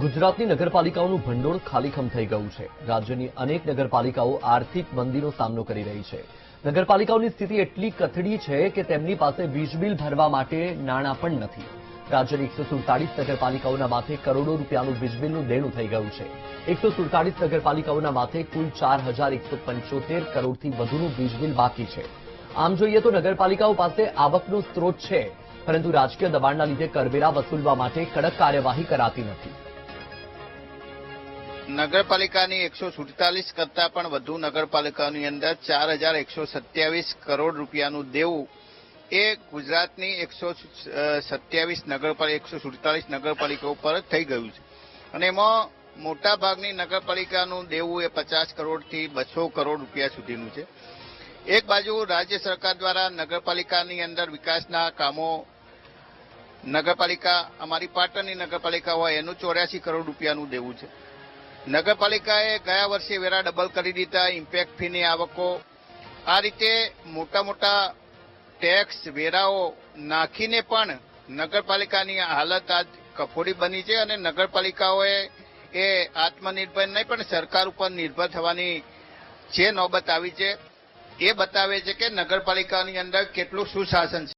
ગુજરાતની નગરપાલિકાઓનું ભંડોળ ખાલીખમ થઈ ગયું છે. રાજ્યની અનેક નગરપાલિકાઓ આર્થિક મંદીનો સામનો કરી રહી છે. નગરપાલિકાઓની સ્થિતિ એટલી કથળી છે કે તેમની પાસે વીજ ભરવા માટે નાણાં પણ નથી. રાજ્યની એકસો સુડતાલીસ નગરપાલિકાઓના માથે કરોડો રૂપિયાનું વીજબિલનું દેણું થઈ ગયું છે. એકસો સુડતાલીસ નગરપાલિકાઓના માથે કુલ ચાર હજાર એકસો પંચોતેર કરોડથી વધુનું વીજબિલ બાકી છે. આમ જોઈએ તો નગરપાલિકાઓ પાસે આવકનો સ્ત્રોત છે, પરંતુ રાજકીય દબાણના લીધે કરવેરા વસૂલવા માટે કડક કાર્યવાહી કરાતી નથી. નગરપાલિકાની એકસો સુડતાલીસ કરતા પણ વધુ નગરપાલિકાની અંદર ચાર હજાર એકસો સત્યાવીસ કરોડ રૂપિયાનું દેવું. એ ગુજરાતની એકસો સત્યાવીસ નગરપાલિકા, એકસો સુડતાલીસ નગરપાલિકાઓ પર થઈ ગયું છે. અને એમાં મોટા ભાગની નગરપાલિકાનું દેવું એ પચાસ કરોડથી બસો કરોડ રૂપિયા સુધીનું છે. એક બાજુ રાજ્ય સરકાર દ્વારા નગરપાલિકાની અંદર વિકાસના કામો, નગરપાલિકા, અમારી પાટણની નગરપાલિકા હોય એનું ચોર્યાસી કરોડ રૂપિયાનું દેવું છે. નગરપાલિકાએ ગયા વર્ષે વેરા ડબલ કરી દીધા ઇમ્પેક્ટ ફીની આવકો. આ રીતે મોટા મોટા ટેક્સ વેરાઓ નાખીને પણ નગરપાલિકાની હાલત આજ કફોડી બની છે અને નગરપાલિકાઓએ એ આત્મનિર્ભર નહીં, પણ સરકાર ઉપર નિર્ભર થવાની જે નોબત આવી છે, એ બતાવે છે કે નગરપાલિકાની અંદર કેટલું સુશાસન છે.